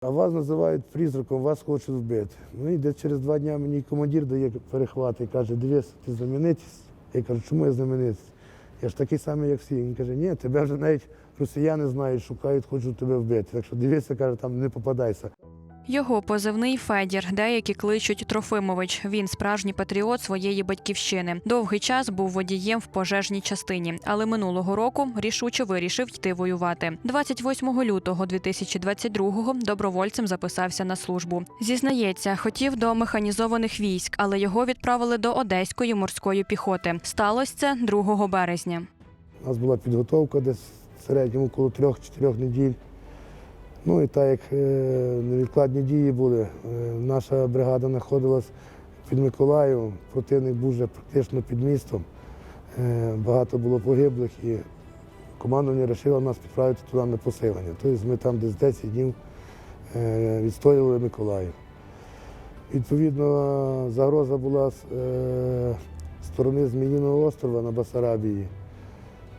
А вас називають призраком, вас хочуть вбити. Ну і десь через два дні мені командир дає перехват і каже, дивись, ти знаменитість. Я кажу, чому я знаменитість? Я ж такий самий, як всі. Він каже, ні, тебе вже навіть росіяни знають, шукають, хочуть тебе вбити. Так що дивися, каже, там не попадайся. Його позивний Федір, деякі кличуть Трофимович. Він справжній патріот своєї батьківщини. Довгий час був водієм в пожежній частині, але минулого року рішуче вирішив йти воювати. 28 лютого 2022-го добровольцем записався на службу. Зізнається, хотів до механізованих військ, але його відправили до Одеської морської піхоти. Сталося це 2 березня. У нас була підготовка десь в середньому коло трьох-чотирьох неділь. Ну і так як е, невідкладні дії були, е, наша бригада знаходилась під Миколаєвом, противник був вже практично під містом. Е, Багато було погиблих і командування вирішило нас відправити туди на посилення. Тобто ми там десь 10 днів відстоювали Миколаїв. Відповідно, загроза була з сторони Зміїного острова на Басарабії.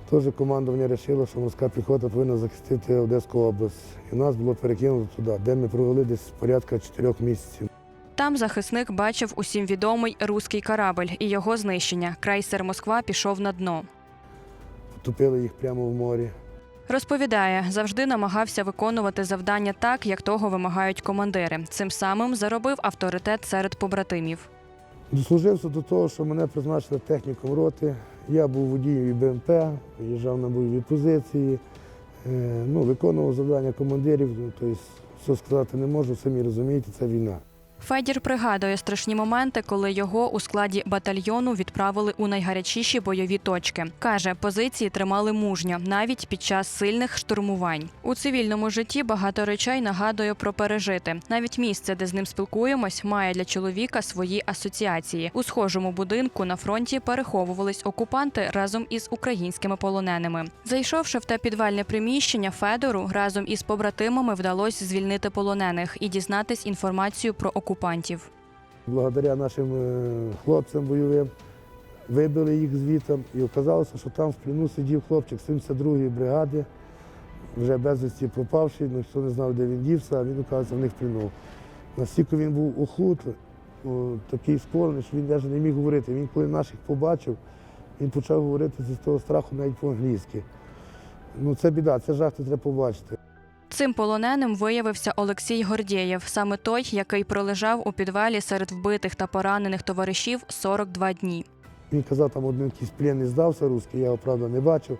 Теж командування вирішило, що морська піхота повинна захистити Одеську область. І нас було перекинуто туди, де ми провели десь порядка чотирьох місяців. Там захисник бачив усім відомий руський корабль і його знищення. Крейсер Москва пішов на дно. Потопили їх прямо в морі. Розповідає, завжди намагався виконувати завдання так, як того вимагають командири. Цим самим заробив авторитет серед побратимів. Дослужився до того, що мене призначили техніком роти. Я був водієм БМП, виїжджав на бойові позиції, е, ну, виконував завдання командирів. Тобто, все сказати не можу, самі розумієте, це війна. Федір пригадує страшні моменти, коли його у складі батальйону відправили у найгарячіші бойові точки. Каже, позиції тримали мужньо навіть під час сильних штурмувань. У цивільному житті багато речей нагадує про пережити. Навіть місце, де з ним спілкуємось, має для чоловіка свої асоціації. У схожому будинку на фронті переховувались окупанти разом із українськими полоненими. Зайшовши в те підвальне приміщення, Федору разом із побратимами вдалося звільнити полонених і дізнатись інформацію про окупантів. Благодаря нашим е, хлопцям бойовим вибили їх звітом і оказалося, що там в плену сидів хлопчик 72-ї бригади, вже безвісті пропавший, ну, ніхто не знав, де він дівся, а він, оказується, в них в плену. Настільки він був охут, такий скорений, що він навіть не міг говорити. Він коли наших побачив, він почав говорити зі того страху навіть по-англійськи. Ну, це біда, це жах, це треба побачити. Цим полоненим виявився Олексій Гордєєв, саме той, який пролежав у підвалі серед вбитих та поранених товаришів 42 дні. Він казав, там один якийсь пленний здався русський, я його правда не бачив.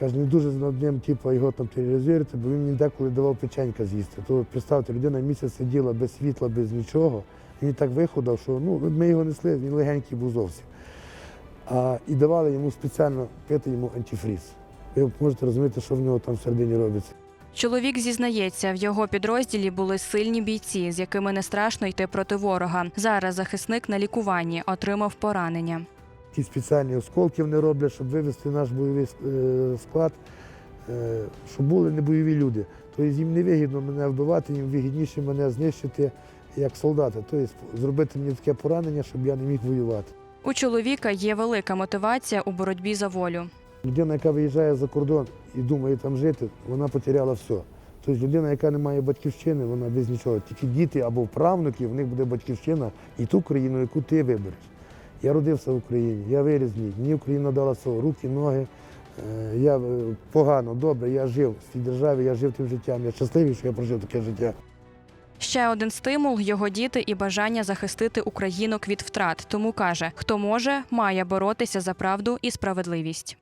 Каже, не дуже над ним, типу, його там тероризуєте, бо він мені деколи давав печенька з'їсти. То представте, людина місяць сиділа без світла, без нічого. Він так виходив, що ну, ми його несли, він легенький був зовсім. А, і давали йому спеціально пити йому антифріз. Ви можете розуміти, що в нього там всередині робиться. Чоловік зізнається, в його підрозділі були сильні бійці, з якими не страшно йти проти ворога. Зараз захисник на лікуванні отримав поранення. Ті спеціальні осколки вони роблять, щоб вивести наш бойовий е, склад, е, щоб були не бойові люди. Тобто їм не вигідно мене вбивати, їм вигідніше мене знищити як солдата. Тобто зробити мені таке поранення, щоб я не міг воювати. У чоловіка є велика мотивація у боротьбі за волю. Людина, яка виїжджає за кордон і думає там жити, вона потеряла все. Тобто людина, яка не має батьківщини, вона без нічого. Тільки діти або правнуки, в них буде батьківщина і ту країну, яку ти вибереш. Я родився в Україні, я виріс ній. Мені Україна дала все, руки, ноги. Е, Я е, погано, добре, я жив в цій державі, я жив тим життям. Я щасливий, що я прожив таке життя. Ще один стимул його діти і бажання захистити українок від втрат. Тому каже, хто може, має боротися за правду і справедливість.